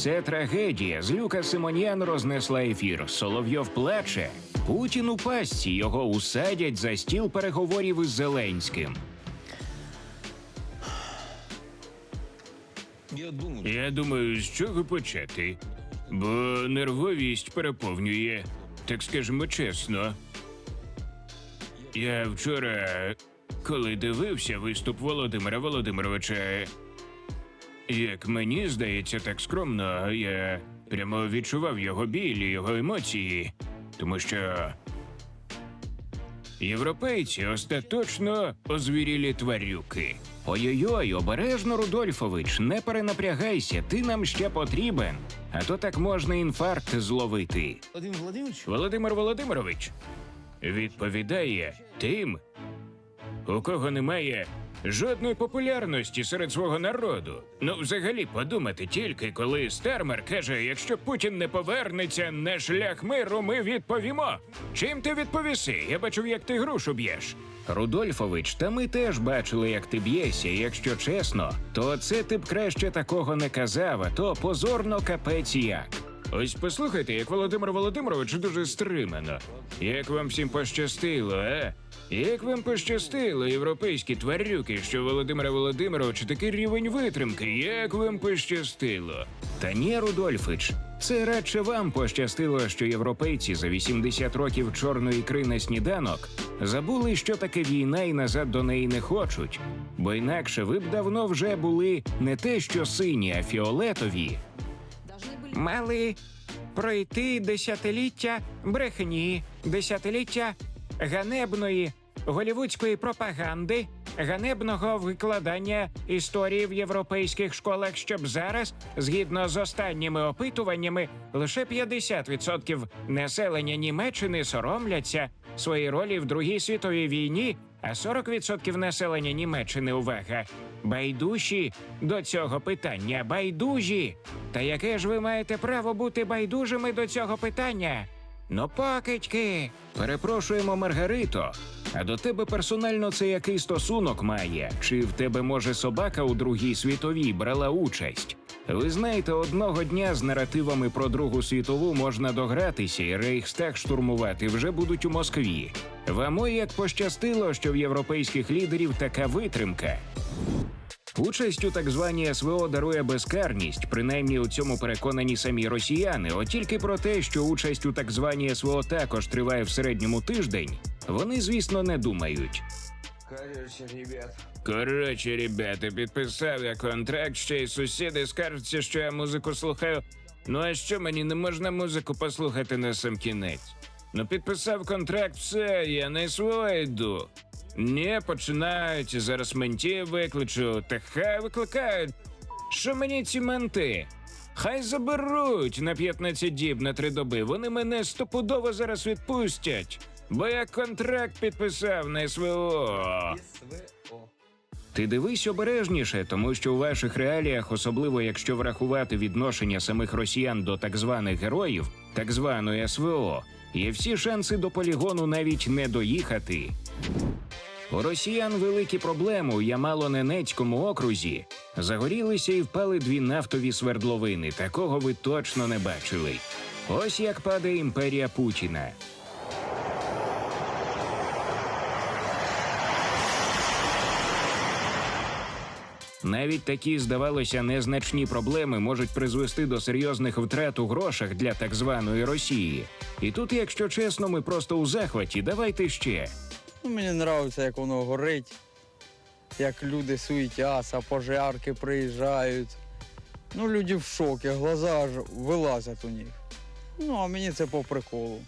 Це трагедія. Злюка Симонян рознесла ефір. Соловйов плаче. Путін у пастці його усадять за стіл переговорів із Зеленським. Я думаю, з чого почати? Бо нервовість переповнює, так скажемо чесно. Я вчора, коли дивився виступ Володимира Володимировича, як мені здається, так скромно, я прямо відчував його біль, і його емоції, тому що європейці остаточно озвірілі тварюки. Ой-ой-ой, обережно, Рудольфович, не перенапрягайся, ти нам ще потрібен. А то так можна інфаркт зловити. Владимир Владимирович, Володимир Володимирович відповідає тим, у кого немає жодної популярності серед свого народу. Ну, взагалі, подумати тільки, коли Стермер каже: якщо Путін не повернеться на шлях миру, ми відповімо. Чим ти відповіси? Я бачив, як ти грушу б'єш. Рудольфович, та ми теж бачили, як ти б'єшся. Якщо чесно, то це ти б краще такого не казав, а то позорно капець як. Ось послухайте, як Володимир Володимирович дуже стримано. Як вам всім пощастило, а? Як вам пощастило, європейські тварюки, що Володимира Володимировича такий рівень витримки? Як вам пощастило? Та ні, Рудольфич, це радше вам пощастило, що європейці за 80 років чорної ікри на сніданок забули, що таке війна і назад до неї не хочуть. Бо інакше ви б давно вже були не те, що сині, а фіолетові. Мали пройти десятиліття брехні, десятиліття ганебної голівудської пропаганди, ганебного викладання історії в європейських школах, щоб зараз, згідно з останніми опитуваннями, лише 50% населення Німеччини соромляться свої ролі в Другій світовій війні, а 40% населення Німеччини увага байдужі до цього питання, байдужі. Та яке ж ви маєте право бути байдужими до цього питання? Ну, покидьки. Перепрошуємо, Маргарито. А до тебе персонально це який стосунок має? Чи в тебе, може, собака у Другій світовій брала участь? Ви знаєте, одного дня з наративами про Другу світову можна догратися і Рейхстаг штурмувати вже будуть у Москві. Вам ой як пощастило, що в європейських лідерів така витримка. Участь у так званій СВО дарує безкарність, принаймні у цьому переконані самі росіяни. От тільки про те, що участь у так званій СВО також триває в середньому тиждень, вони, звісно, не думають. Короче, ребят. Коротше, ребята, підписав я контракт, ще й сусіди скаржаться, що я музику слухаю. Ну а що мені не можна музику послухати на сам кінець? Ну, підписав контракт, все, я на СВО йду. Ні, починають, зараз ментів викличу, та хай викликають. Що мені ці менти? Хай заберуть на 15 діб на три доби. Вони мене стопудово зараз відпустять. Бо я контракт підписав на СВО. Ти дивись обережніше, тому що у ваших реаліях, особливо якщо врахувати відношення самих росіян до так званих героїв, так званої СВО, є всі шанси до полігону навіть не доїхати. У росіян великі проблеми у Ямало-Ненецькому окрузі. Загорілися і впали дві нафтові свердловини. Такого ви точно не бачили. Ось як падає імперія Путіна. Навіть такі, здавалося, незначні проблеми можуть призвести до серйозних втрат у грошах для так званої Росії. І тут, якщо чесно, ми просто у захваті. Давайте ще. Ну, мені подобається, як воно горить, як люди суетяться, пожарки приїжджають. Ну, люди в шокі, глаза аж вилазять у них. Ну, а мені це по приколу.